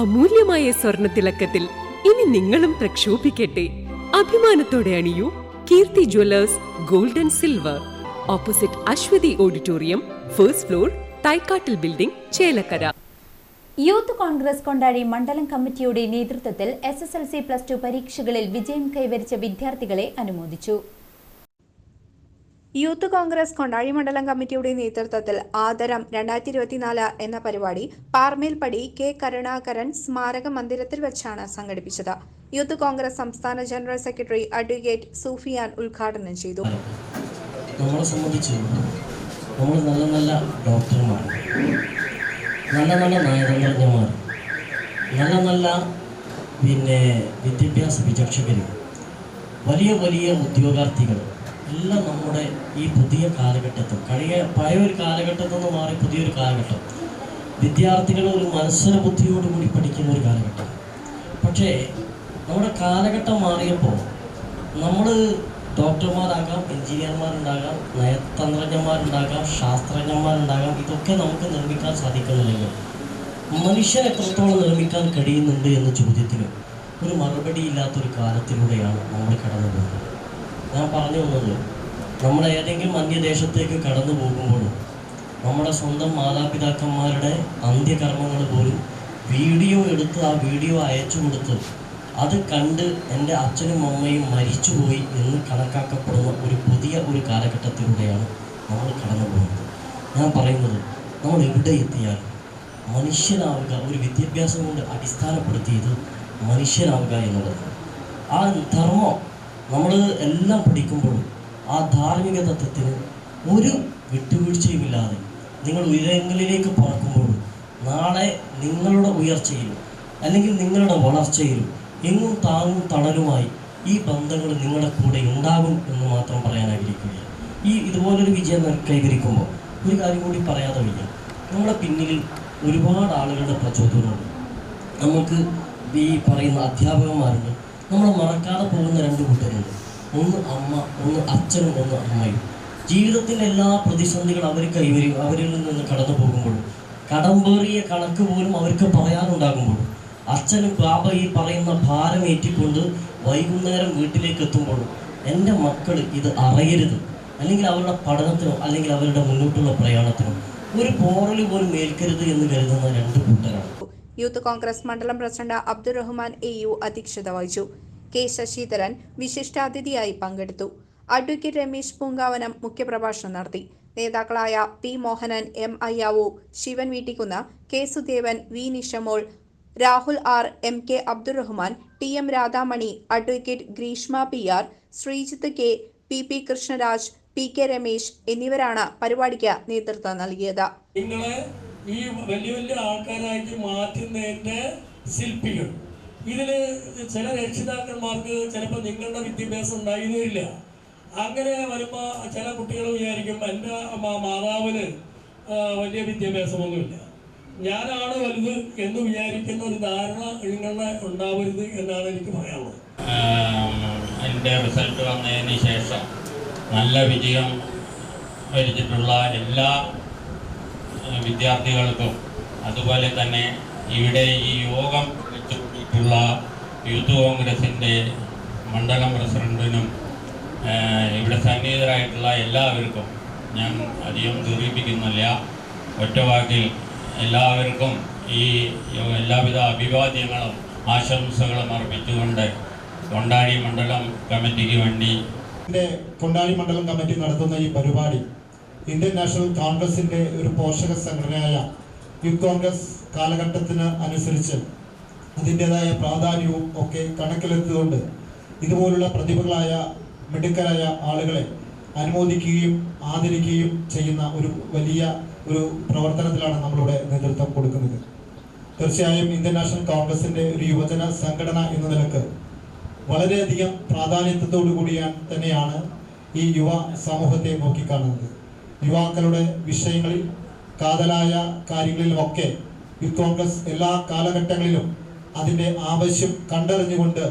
അമൂല്യമായ സ്വർണത്തിളക്കത്തിൽ ഇനി നിങ്ങളും പ്രക്ഷോഭിക്കട്ടെ. അഭിമാനത്തോടെ അണിയൂ Keerthi jewellers golden silver. Opposite Aswathi auditorium first floor തൈക്കാട്ടിൽ building Chelakkara. Youth Congress കൊണ്ടാടി മണ്ഡലം കമ്മിറ്റിയുടെ നേതൃത്വത്തിൽ S S L C plus two പരീക്ഷകളിൽ വിജയം കൈവരിച്ച വിദ്യാർത്ഥികളെ അനുമോദിച്ചു. യൂത്ത് കോൺഗ്രസ് കൊണ്ടാഴി മണ്ഡലം കമ്മിറ്റിയുടെ നേതൃത്വത്തിൽ ആദരം രണ്ടായിരത്തി ഇരുപത്തിനാല് എന്ന പരിപാടി പാർമേൽപ്പടി കെ കരുണാകരൻ സ്മാരക മന്ദിരത്തിൽ വെച്ചാണ് സംഘടിപ്പിച്ചത്. യൂത്ത് കോൺഗ്രസ് സംസ്ഥാന ജനറൽ സെക്രട്ടറി അഡ്വക്കേറ്റ് സൂഫിയാൻ ഉദ്ഘാടനം ചെയ്തു. നമ്മളെ സംബന്ധിച്ച് നമ്മൾ നല്ല നല്ല ഡോക്ടർമാർ നല്ല നല്ല നയതന്ത്രജ്ഞന്മാർ നല്ല നല്ല പിന്നെ വിദ്യാഭ്യാസ വിചക്ഷകർ വലിയ വലിയ ഉദ്യോഗാർത്ഥികൾ എല്ലാം നമ്മുടെ ഈ പുതിയ കാലഘട്ടത്തിൽ കഴിയ പഴയ ഒരു കാലഘട്ടത്തിൽ നിന്ന് മാറി പുതിയൊരു കാലഘട്ടം. വിദ്യാർത്ഥികൾ ഒരു മത്സര ബുദ്ധിയോടുകൂടി പഠിക്കുന്ന ഒരു കാലഘട്ടം. പക്ഷേ നമ്മുടെ കാലഘട്ടം മാറിയപ്പോൾ നമ്മൾ ഡോക്ടർമാരാകാം എഞ്ചിനീയർമാരുണ്ടാകാം നയതന്ത്രജ്ഞന്മാരുണ്ടാകാം ശാസ്ത്രജ്ഞന്മാരുണ്ടാകാം. ഇതൊക്കെ നമുക്ക് നിർമ്മിക്കാൻ സാധിക്കുന്നില്ലല്ലോ മനുഷ്യൻ എത്രത്തോളം നിർമ്മിക്കാൻ കഴിയുന്നുണ്ട് എന്ന ചോദ്യത്തിന് ഒരു മറുപടി ഇല്ലാത്തൊരു കാലത്തിലൂടെയാണ് നമ്മൾ കടന്നു പോകുന്നത് ഞാൻ പറഞ്ഞു വന്നത്. നമ്മൾ ഏതെങ്കിലും അന്യദേശത്തേക്ക് കടന്നു പോകുമ്പോഴും നമ്മുടെ സ്വന്തം മാതാപിതാക്കന്മാരുടെ അന്ത്യകർമ്മങ്ങൾ പോലും വീഡിയോ എടുത്ത് ആ വീഡിയോ അയച്ചു കൊടുത്ത് അത് കണ്ട് എന്റെ അച്ഛനും അമ്മയും മരിച്ചുപോയി എന്ന് കണക്കാക്കപ്പെടുന്ന ഒരു പുതിയ ഒരു കാലഘട്ടത്തിലൂടെയാണ് നമ്മൾ കടന്നു പോകുന്നത്. ഞാൻ പറയുന്നത് നമ്മൾ എവിടെ എത്തിയാൽ മനുഷ്യനാവുക ഒരു വിദ്യാഭ്യാസം കൊണ്ട് അടിസ്ഥാനപ്പെടുത്തിയത് മനുഷ്യനാവുക എന്നുള്ളതാണ്. ആ ധർമ്മം നമ്മൾ എല്ലാം പഠിക്കുമ്പോൾ ആ ധാർമ്മിക തത്വത്തിന് ഒരു വിട്ടുവീഴ്ചയുമില്ലാതെ നിങ്ങൾ ഉയരങ്ങളിലേക്ക് പറക്കുമ്പോഴും നാളെ നിങ്ങളുടെ ഉയർച്ചയിലും അല്ലെങ്കിൽ നിങ്ങളുടെ വളർച്ചയിലും എങ്ങും താങ്ങും തണലുമായി ഈ ബന്ധങ്ങൾ നിങ്ങളുടെ കൂടെ ഉണ്ടാകും എന്ന് മാത്രം പറയാൻ ആഗ്രഹിക്കുകയാണ്. ഈ ഇതുപോലൊരു വിജയം കൈവരിക്കുമ്പോൾ ഒരു കാര്യം കൂടി പറയാതെ വയ്യ. നമ്മളെ പിന്നിൽ ഒരുപാട് ആളുകളുടെ പ്രചോദനമുണ്ട്. നമുക്ക് ഈ പറയുന്ന അധ്യാപകന്മാരുണ്ട്. നമ്മൾ മറക്കാതെ പോകുന്ന രണ്ട് കൂട്ടരുണ്ട് ഒന്ന് അമ്മ ഒന്ന് അച്ഛനും ഒന്ന് അമ്മയും. ജീവിതത്തിലെ എല്ലാ പ്രതിസന്ധികളും അവർ കൈവരും അവരിൽ നിന്ന് കടന്നു പോകുമ്പോഴും കടമ്പേറിയ കണക്ക് പോലും അവർക്ക് പറയാനുണ്ടാകുമ്പോഴും അച്ഛനും ബാബ ഈ പറയുന്ന ഭാരം ഏറ്റിക്കൊണ്ട് വൈകുന്നേരം വീട്ടിലേക്ക് എത്തുമ്പോഴും എന്റെ മക്കൾ ഇത് അറിയരുത്. അല്ലെങ്കിൽ അവരുടെ പഠനത്തിനോ അല്ലെങ്കിൽ അവരുടെ മുന്നോട്ടുള്ള പ്രയാണത്തിനോ ഒരു പോറൽ പോലും ഏൽക്കരുത് എന്ന് കരുതുന്ന രണ്ട് കൂട്ടരാണ്. യൂത്ത് കോൺഗ്രസ് മണ്ഡലം പ്രസിഡന്റ് അബ്ദുറഹ്മാൻ എ യു അധ്യക്ഷത വഹിച്ചു. കെ ശശിധരൻ വിശിഷ്ടാതിഥിയായി പങ്കെടുത്തു. അഡ്വക്കേറ്റ് രമേശ് പൂങ്കാവനം മുഖ്യപ്രഭാഷണം നടത്തി. നേതാക്കളായ P Mohanan M Ayyavu Sivan Veettikkunnu K Sudevan V Nishamol Rahul R M K Abdurahman T M Radhamani advocate Greeshma P R Sreejith K P P Krishnaraj P K Ramesh എന്നിവരാണ് പരിപാടിക്ക് നേതൃത്വം നൽകിയത്. ഈ വലിയ വലിയ ആൾക്കാരായിട്ട് മാറ്റുന്നതിന്റെ ശില്പികൾ. ഇതിൽ ചില രക്ഷിതാക്കന്മാർക്ക് ചിലപ്പോൾ നിങ്ങളുടെ വിദ്യാഭ്യാസം ഉണ്ടായിരുന്നില്ല അങ്ങനെ വരുമ്പോൾ ചില കുട്ടികൾ വിചാരിക്കും എന്റെ മാതാവിന് വലിയ വിദ്യാഭ്യാസമൊന്നുമില്ല. ഞാനാണ് വലുത് എന്ന് വിചാരിക്കുന്ന ഒരു ധാരണ നിങ്ങളുടെ ഉണ്ടാവരുത് എന്നാണ് എനിക്ക് പറയാനുള്ളത്. എന്റെ റിസൾട്ട് വന്നതിന് ശേഷം നല്ല വിജയം വരിച്ചിട്ടുള്ള എല്ലാ വിദ്യാർത്ഥികൾക്കും അതുപോലെ തന്നെ ഇവിടെ ഈ യോഗം വെച്ചുകൊണ്ടിട്ടുള്ള യൂത്ത് കോൺഗ്രസിന്റെ മണ്ഡലം പ്രസിഡന്റിനും ഇവിടെ സന്നിഹിതരായിട്ടുള്ള എല്ലാവർക്കും ഞാൻ അധികം ദീർഘിപ്പിക്കുന്നില്ല. ഒറ്റവാക്കിൽ എല്ലാവർക്കും ഈ എല്ലാവിധ അഭിവാദ്യങ്ങളും ആശംസകളും അർപ്പിച്ചുകൊണ്ട് കൊണ്ടാടി മണ്ഡലം കമ്മിറ്റിക്ക് വേണ്ടി കൊണ്ടാടി മണ്ഡലം കമ്മിറ്റി നടത്തുന്ന ഈ പരിപാടി ഇന്ത്യൻ നാഷണൽ കോൺഗ്രസിന്റെ ഒരു പോഷക സംഘടനയായ യൂത്ത് കോൺഗ്രസ് കാലഘട്ടത്തിന് അനുസരിച്ച് അതിന്റെതായ പ്രാധാന്യവും ഒക്കെ കണക്കിലെത്തിക്കൊണ്ട് ഇതുപോലുള്ള പ്രതിഭകളായ മിടുക്കരായ ആളുകളെ അനുമോദിക്കുകയും ആദരിക്കുകയും ചെയ്യുന്ന ഒരു വലിയ ഒരു പ്രവർത്തനത്തിലാണ് നമ്മളിവിടെ നേതൃത്വം കൊടുക്കുന്നത്. തീർച്ചയായും ഇന്ത്യൻ നാഷണൽ കോൺഗ്രസിന്റെ ഒരു യുവജന സംഘടന എന്ന നിലയ്ക്ക് വളരെയധികം പ്രാധാന്യത്തോടു കൂടിയാണ് തന്നെയാണ് ഈ യുവ സമൂഹത്തെ നോക്കിക്കാണുന്നത്. യുവാക്കളുടെ വിഷയങ്ങളിൽ കാതലായ കാര്യങ്ങളിലുമൊക്കെ യൂത്ത് കോൺഗ്രസ് എല്ലാ കാലഘട്ടങ്ങളിലും അതിന്റെ ആവശ്യം കണ്ടറിഞ്ഞുകൊണ്ട്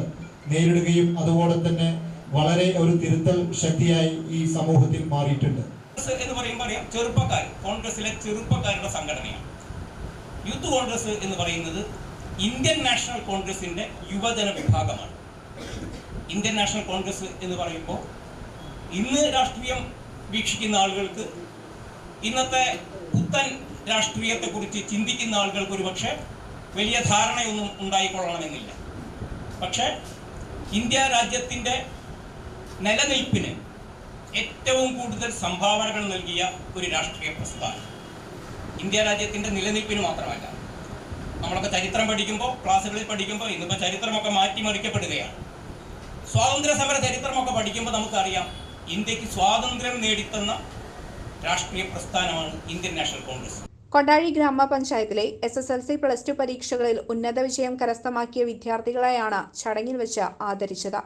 നേരിടുകയും അതുപോലെ തന്നെ വളരെ ഒരു തിരുത്തൽ ശക്തിയായി ഈ സമൂഹത്തിൽ മാറിയിട്ടുണ്ട്. എന്ന് പറയുമ്പോൾ ചെറുപ്പക്കാർ. കോൺഗ്രസിലെ ചെറുപ്പക്കാരുടെ സംഘടനയാണ്. യൂത്ത് കോൺഗ്രസ് എന്ന് പറയുന്നത് ഇന്ത്യൻ നാഷണൽ കോൺഗ്രസിന്റെ യുവജന വിഭാഗമാണ്. ഇന്ത്യൻ നാഷണൽ കോൺഗ്രസ് എന്ന് പറയുമ്പോൾ ഇന്ന് രാഷ്ട്രീയം വീക്ഷിക്കുന്ന ആളുകൾക്ക് ഇന്നത്തെ പുത്തൻ രാഷ്ട്രീയത്തെക്കുറിച്ച് ചിന്തിക്കുന്ന ആളുകൾക്ക് ഒരു പക്ഷേ വലിയ ധാരണയൊന്നും ഉണ്ടായിക്കൊള്ളണമെന്നില്ല. പക്ഷേ ഇന്ത്യ രാജ്യത്തിന്റെ നിലനിൽപ്പിന് ഏറ്റവും കൂടുതൽ സംഭാവനകൾ നൽകിയ ഒരു രാഷ്ട്രീയ പ്രസ്ഥാനം ഇന്ത്യ രാജ്യത്തിന്റെ നിലനിൽപ്പിന് മാത്രമല്ല. നമ്മളൊക്കെ ചരിത്രം പഠിക്കുമ്പോൾ ക്ലാസ്സുകളിൽ പഠിക്കുമ്പോൾ ഇന്നിപ്പോൾ ചരിത്രമൊക്കെ മാറ്റിമറിക്കപ്പെടുകയാണ്. സ്വാതന്ത്ര്യ സമര ചരിത്രമൊക്കെ പഠിക്കുമ്പോൾ നമുക്കറിയാം ഇന്ത്യയ്ക്ക് സ്വാതന്ത്ര്യം നേടിത്തന്ന രാഷ്ട്രീയ പ്രസ്ഥാനമാണ് ഇന്ത്യൻ നാഷണൽ കോൺഗ്രസ്. കൊണ്ടാഴി ഗ്രാമപഞ്ചായത്തിലെ S S L C plus two പരീക്ഷകളിൽ ഉന്നത വിജയം കരസ്ഥമാക്കിയ വിദ്യാർത്ഥികളെയാണ് ചടങ്ങിൽ വെച്ച് ആദരിച്ചത്.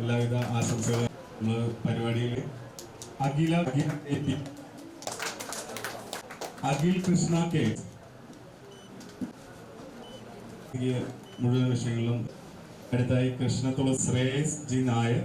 എല്ലാവിധ ആശംസകളും നമ്മൾ പരിപാടിയിൽ Akhila Akhil A P. Akhil Krishna K മുഴുവൻ വിഷയങ്ങളിലും അടുത്തായി Krishna Thulasi Sreyas G Nair.